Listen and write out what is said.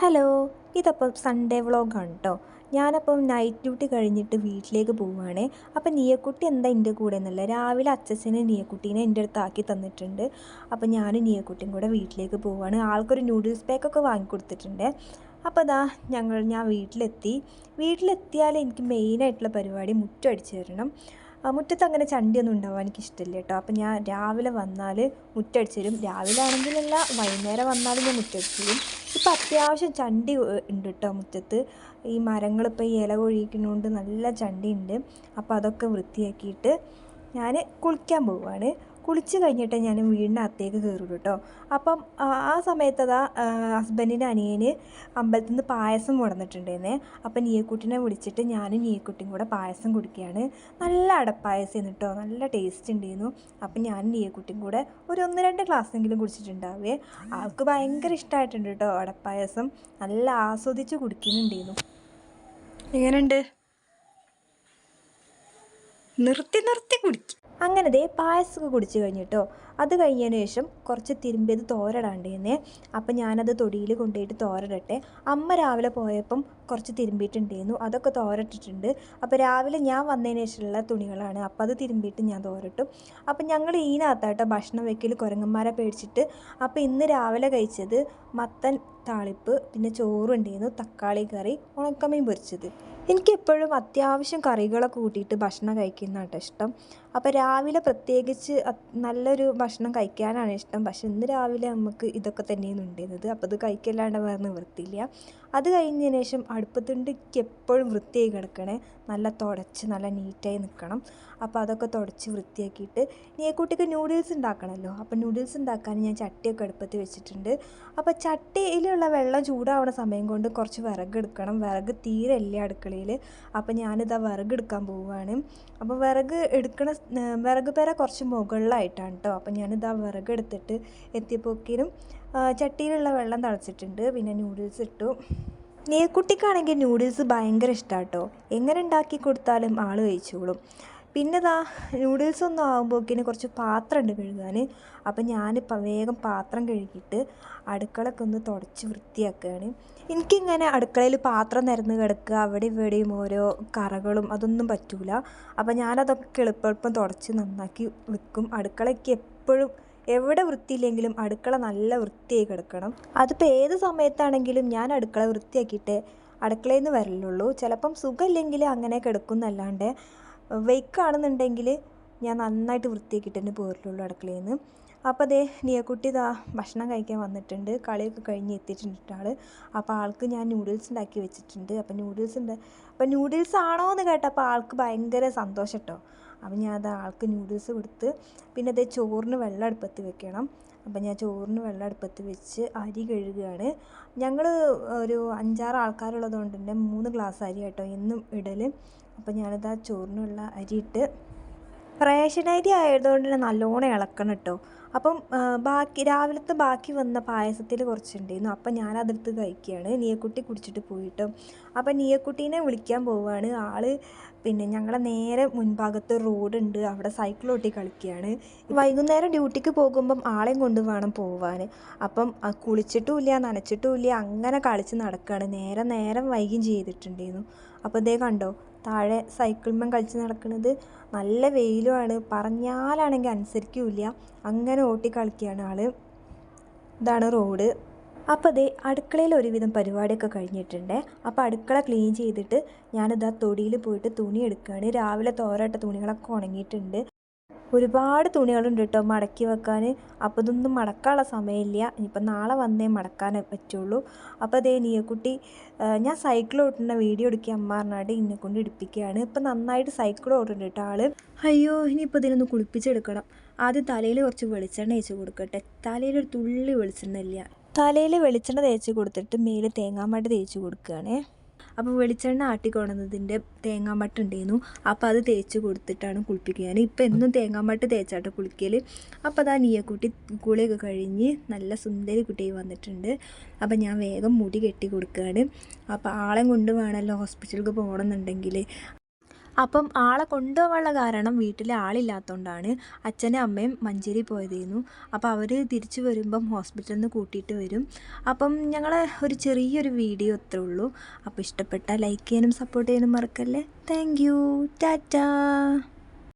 Hello ഇതപ്പം Sunday വ്ളോഗാണ് കേട്ടോ ഞാനപ്പം നൈറ്റ് ഡ്യൂട്ടി കഴിഞ്ഞിട്ട് വീട്ടിലേക്ക് പോവുകയാണേ അപ്പം നീയക്കുട്ടി എന്താ എന്റെ കൂടെ എന്നല്ല രാവിലെ അച്ഛച്ചനെ നീയക്കുട്ടീനെ എന്റെ അടുത്ത് ആക്കി തന്നിട്ടുണ്ട്. അപ്പം ഞാനും നീയക്കുട്ടിയും കൂടെ വീട്ടിലേക്ക് പോവുകയാണ് ആൾക്കൊരു നൂഡിൽസ് പാക്കൊക്കെ വാങ്ങിക്കൊടുത്തിട്ടുണ്ട് അപ്പോൾ അതാ ഞങ്ങൾ ഞാൻ വീട്ടിലെത്തി. വീട്ടിലെത്തിയാൽ എനിക്ക് മെയിനായിട്ടുള്ള പരിപാടി മുറ്റം അടിച്ചു തരണം. മുറ്റത്ത് അങ്ങനെ ചണ്ടിയൊന്നും ഉണ്ടാവാൻ എനിക്ക് ഇഷ്ടമില്ല കേട്ടോ. അപ്പം ഞാൻ രാവിലെ വന്നാൽ മുറ്റടിച്ചു തരും. രാവിലെ ആണെങ്കിലല്ല വൈകുന്നേരം വന്നാലും ഞാൻ മുറ്റടിച്ചു തരും. ഇപ്പം അത്യാവശ്യം ചണ്ടി ഉണ്ട് കേട്ടോ മുറ്റത്ത്. ഈ മരങ്ങളിപ്പോൾ ഈ ഇല കൊഴിക്കുന്നതുകൊണ്ട് നല്ല ചണ്ടി ഉണ്ട് അപ്പോൾ അതൊക്കെ വൃത്തിയാക്കിയിട്ട് ഞാൻ കുളിക്കാൻ പോവുകയാണ് കുളിച്ച് കഴിഞ്ഞിട്ട് ഞാൻ വീടിനകത്തേക്ക് കയറും കേട്ടോ. അപ്പം ആ സമയത്ത് അതാ ഹസ്ബൻഡിന്റെ അനിയന് അമ്പലത്തിൽ നിന്ന് പായസം കൊടന്നിട്ടുണ്ടായിരുന്നേ അപ്പം നീയക്കുട്ടിനെ വിളിച്ചിട്ട് ഞാനും നീയക്കുട്ടിയും കൂടെ പായസം കുടിക്കുകയാണ്. നല്ല അടപ്പായസം കേട്ടോ. നല്ല ടേസ്റ്റ് ഉണ്ടായിരുന്നു. അപ്പം ഞാനും നീയക്കുട്ടിയും കൂടെ ഒരു ഒന്ന് രണ്ട് ഗ്ലാസ്സെങ്കിലും കുടിച്ചിട്ടുണ്ടാവേ. ആൾക്ക് ഭയങ്കര ഇഷ്ടമായിട്ടുണ്ട് കേട്ടോ അടപ്പായസം. നല്ല ആസ്വദിച്ച് കുടിക്കുന്നുണ്ടായിരുന്നു. എങ്ങനെയുണ്ട്? നിർത്തി നിർത്തി കുടിക്കും. അങ്ങനെ ദേ പായസമൊക്കെ കുടിച്ച് കഴിഞ്ഞിട്ടോ അത് കഴിഞ്ഞതിന് ശേഷം കുറച്ച് തിരുമ്പിയത് തോരടാണ്ടേന്നേ. അപ്പം ഞാനത് തൊടിയിൽ കൊണ്ടുപോയിട്ട് തോരടട്ടെ. അമ്മ രാവിലെ പോയപ്പം കുറച്ച് തിരുമ്പിയിട്ടുണ്ടായിരുന്നു അതൊക്കെ തോരട്ടിട്ടുണ്ട്. അപ്പോൾ രാവിലെ ഞാൻ വന്നതിന് ശേഷമുള്ള തുണികളാണ് അപ്പോൾ അത് തിരുമ്പിയിട്ട് ഞാൻ തോരട്ടും. അപ്പം ഞങ്ങൾ ഈനകത്തായിട്ടോ ഭക്ഷണം വെക്കൽ കുരങ്ങന്മാരെ പേടിച്ചിട്ട്. അപ്പോൾ ഇന്ന് രാവിലെ കഴിച്ചത് മത്തൻ താളിപ്പ് പിന്നെ ചോറുണ്ടായിരുന്നു തക്കാളി കറി ഉണക്കമീൻ പൊരിച്ചത്. എനിക്കെപ്പോഴും അത്യാവശ്യം കറികളൊക്കെ കൂട്ടിയിട്ട് ഭക്ഷണം കഴിക്കുന്ന കേട്ടോ ഇഷ്ടം. അപ്പോൾ രാവിലെ പ്രത്യേകിച്ച് നല്ലൊരു ഭക്ഷണം കഴിക്കാനാണ് ഇഷ്ടം. പക്ഷെ ഇന്ന് രാവിലെ നമുക്ക് ഇതൊക്കെ തന്നെയാണ് ഉണ്ടായിരുന്നത് അപ്പോൾ ഇത് കഴിക്കല്ലാണ്ട് വേറെ നിവൃത്തിയില്ല. അത് കഴിഞ്ഞതിന് ശേഷം അടുപ്പത്തുണ്ട് എപ്പോഴും വൃത്തിയായി കിടക്കണേ. നല്ല തുടച്ച് നല്ല നീറ്റായി നിൽക്കണം. അപ്പോൾ അതൊക്കെ തുടച്ച് വൃത്തിയാക്കിയിട്ട് നീക്കുട്ടിക്ക് നൂഡിൽസ് ഉണ്ടാക്കണമല്ലോ. അപ്പോൾ നൂഡിൽസ് ഉണ്ടാക്കാൻ ഞാൻ ചട്ടിയൊക്കെ അടുപ്പത്ത് വെച്ചിട്ടുണ്ട്. അപ്പോൾ ചട്ടിയിലുള്ള വെള്ളം ചൂടാവണ സമയം കൊണ്ട് കുറച്ച് വിറക് എടുക്കണം. വിറക് തീരെ ഇല്ല അടുക്കളയിൽ. അപ്പോൾ ഞാനിതാ വിറക് എടുക്കാൻ പോവുകയാണ്. അപ്പോൾ വിറക് എടുക്കണ വിറക് പേര കുറച്ച് മുകളിലായിട്ടാണ് കേട്ടോ അപ്പോൾ ഞാനിതാ വിറക് എടുത്തിട്ട് എത്തിയപ്പോക്കിനും ചട്ടിയിലുള്ള വെള്ളം തളച്ചിട്ടുണ്ട്. പിന്നെ നൂഡിൽസ് ഇട്ടു. നെയ്ക്കുട്ടിക്കാണെങ്കിൽ നൂഡിൽസ് ഭയങ്കര ഇഷ്ടമാണ് കേട്ടോ എങ്ങനെ ഉണ്ടാക്കി കൊടുത്താലും ആൾ കഴിച്ചോളും. പിന്നെ ദാ നൂഡിൽസ് ഒന്നും ആകുമ്പോഴേക്കിന് കുറച്ച് പാത്രം ഉണ്ട് കഴുകാൻ അപ്പം ഞാനിപ്പോൾ വേഗം പാത്രം കഴുകിയിട്ട് അടുക്കളയൊക്കെ ഒന്ന് തുടച്ച് വൃത്തിയാക്കുകയാണ് എനിക്കിങ്ങനെ അടുക്കളയിൽ പാത്രം നിരന്ന് കിടക്കുക അവിടെ ഇവിടെയും ഓരോ കറകളും അതൊന്നും പറ്റൂല. അപ്പം ഞാനതൊക്കെ എളുപ്പം തുടച്ച് നന്നാക്കി വെക്കും. അടുക്കളയ്ക്ക് എപ്പോഴും എവിടെ വൃത്തിയില്ലെങ്കിലും അടുക്കള നല്ല വൃത്തിയായി കിടക്കണം. അതിപ്പോൾ ഏത് സമയത്താണെങ്കിലും ഞാൻ അടുക്കള വൃത്തിയാക്കിയിട്ട് അടുക്കളയിൽ നിന്ന് വരലുള്ളൂ. ചിലപ്പം സുഖമില്ലെങ്കിൽ അങ്ങനെ കിടക്കുന്നല്ലാണ്ട് വെയ്ക്കാണെന്നുണ്ടെങ്കിൽ ഞാൻ നന്നായിട്ട് വൃത്തിയാക്കിയിട്ട് തന്നെ പോരുള്ളൂ അടുക്കളയിൽ നിന്ന് അപ്പോൾ അതേ നിയക്കുട്ടി ഇതാ ഭക്ഷണം കഴിക്കാൻ വന്നിട്ടുണ്ട്. കളിയൊക്കെ കഴിഞ്ഞ് എത്തിയിട്ടുണ്ട് ആൾ അപ്പോൾ ആൾക്ക് ഞാൻ നൂഡിൽസ് ഉണ്ടാക്കി വെച്ചിട്ടുണ്ട്. അപ്പോൾ നൂഡിൽസ് ഉണ്ട്. അപ്പോൾ നൂഡിൽസ് ആണോ എന്ന് കേട്ടപ്പോൾ ആൾക്ക് ഭയങ്കര സന്തോഷം കേട്ടോ അപ്പം ഞാൻ അത് ആൾക്ക് നൂഡിൽസ് കൊടുത്ത് പിന്നെ അതേ ചോറിന് വെള്ളം അടുപ്പത്ത് വെക്കണം. അപ്പം ഞാൻ ചോറിന് വെള്ളം അടുപ്പത്ത് വെച്ച് അരി കഴുകുകയാണ്. ഞങ്ങൾ ഒരു അഞ്ചാറ് ആൾക്കാരുള്ളത് കൊണ്ട് തന്നെ മൂന്ന് ഗ്ലാസ് അരി കേട്ടോ എന്നും ഇടൽ അപ്പം ആ ചോറിനുള്ള അരിയിട്ട് റേഷൻ അരി ആയതുകൊണ്ട് തന്നെ നല്ലോണം ഇളക്കണം കേട്ടോ. അപ്പം ബാക്കി രാവിലത്തെ ബാക്കി വന്ന പായസത്തിൽ കുറച്ചുണ്ടായിരുന്നു. അപ്പം ഞാനതെടുത്ത് കഴിക്കുകയാണ്. നീയക്കുട്ടി കുടിച്ചിട്ട് പോയിട്ട്. അപ്പം നീയക്കുട്ടീനെ വിളിക്കാൻ പോവുകയാണ്. ആൾ പിന്നെ ഞങ്ങളെ നേരെ മുൻഭാഗത്ത് റോഡുണ്ട്. അവിടെ സൈക്കിൾ ഓട്ടി കളിക്കുകയാണ്. വൈകുന്നേരം ഡ്യൂട്ടിക്ക് പോകുമ്പം ആളെയും കൊണ്ട് വേണം പോവാൻ അപ്പം ഇല്ല കുളിച്ചിട്ടുമില്ല നനച്ചിട്ടുമില്ല അങ്ങനെ കളിച്ച് നടക്കുകയാണ്. നേരെ നേരം വൈകും ചെയ്തിട്ടുണ്ടായിരുന്നു. അപ്പോൾ ഇതേ കണ്ടോ താഴെ സൈക്കിളിന്മേൽ കളിച്ച് നടക്കുന്നത് നല്ല വെയിലുമാണ്. പറഞ്ഞാലാണെങ്കിൽ അനുസരിക്കില്ല. അങ്ങനെ ഓട്ടി കളിക്കുകയാണ് ആൾ. ഇതാണ് റോഡ് അപ്പോൾ അതേ അടുക്കളയിൽ ഒരുവിധം പരിപാടിയൊക്കെ കഴിഞ്ഞിട്ടുണ്ട്. അപ്പോൾ അടുക്കള ക്ലീൻ ചെയ്തിട്ട് ഞാനിതാ തൊടിയിൽ പോയിട്ട് തുണി എടുക്കുകയാണ്. രാവിലെ തോരട്ട തുണികളൊക്കെ ഉണങ്ങിയിട്ടുണ്ട്. ഒരുപാട് തുണികളുണ്ട് കേട്ടോ മടക്കി വെക്കാൻ. അപ്പോൾ ഇതൊന്നും മടക്കാനുള്ള സമയമില്ല. ഇനിയിപ്പോൾ നാളെ വന്നേ മടക്കാൻ പറ്റുള്ളൂ. അപ്പോൾ അതേ നീയക്കുട്ടി ഞാൻ സൈക്കിൾ ഓട്ടുന്ന വീഡിയോ എടുക്കുക അമ്മ പറഞ്ഞാണ്ട് ഇന്നെ കൊണ്ട് ഇടിപ്പിക്കുകയാണ്. ഇപ്പം നന്നായിട്ട് സൈക്കിൾ ഓടുന്നുണ്ട് കേട്ടോ ആൾ അയ്യോ ഇനിയിപ്പോൾ ഇതിനൊന്ന് കുളിപ്പിച്ചെടുക്കണം. ആദ്യം തലയിൽ കുറച്ച് വെളിച്ചെണ്ണ തേച്ച് കൊടുക്കട്ടെ. തലയിൽ ഒരു തുള്ളി വെളിച്ചെണ്ണ ഇല്ല. തലയിൽ വെളിച്ചെണ്ണ തേച്ച് കൊടുത്തിട്ട് മേൽ തേങ്ങാമട തേച്ച് കൊടുക്കുകയാണേ. അപ്പോൾ വെളിച്ചെണ്ണ ആട്ടിക്കൊണ്ടുവന്നതിന്റെ തേങ്ങാമട്ട് ഉണ്ടായിരുന്നു അപ്പോൾ അത് തേച്ച് കൊടുത്തിട്ടാണ് കുളിപ്പിക്കുക ഇപ്പം എന്നും തേങ്ങാമട്ട് തേച്ചാട്ടോ കുളിക്കൽ അപ്പോൾ അതാ നീയക്കുട്ടി കുളിയൊക്കെ കഴിഞ്ഞ് നല്ല സുന്ദരി കുട്ടി വന്നിട്ടുണ്ട്. അപ്പോൾ ഞാൻ വേഗം മുടി കെട്ടി കൊടുക്കുകയാണ് അപ്പോൾ ആളെ കൊണ്ട് വേണമല്ലോ ഹോസ്പിറ്റലിലേക്ക് പോകണമെന്നുണ്ടെങ്കിൽ അപ്പം ആളെ കൊണ്ടുപോകാനുള്ള കാരണം വീട്ടിൽ ആളില്ലാത്തതുകൊണ്ടാണ് അച്ഛനും അമ്മയും മഞ്ചേരി പോയതായിരുന്നു അപ്പോൾ അവർ തിരിച്ചു വരുമ്പം ഹോസ്പിറ്റലിൽ നിന്ന് കൂട്ടിയിട്ട് വരും. അപ്പം ഞങ്ങൾ ഒരു ചെറിയൊരു വീഡിയോ അത്രേ ഉള്ളൂ. അപ്പോൾ ഇഷ്ടപ്പെട്ടാൽ ലൈക്ക് ചെയ്യാനും സപ്പോർട്ട് ചെയ്യാനും മറക്കല്ലേ. Thank you tata.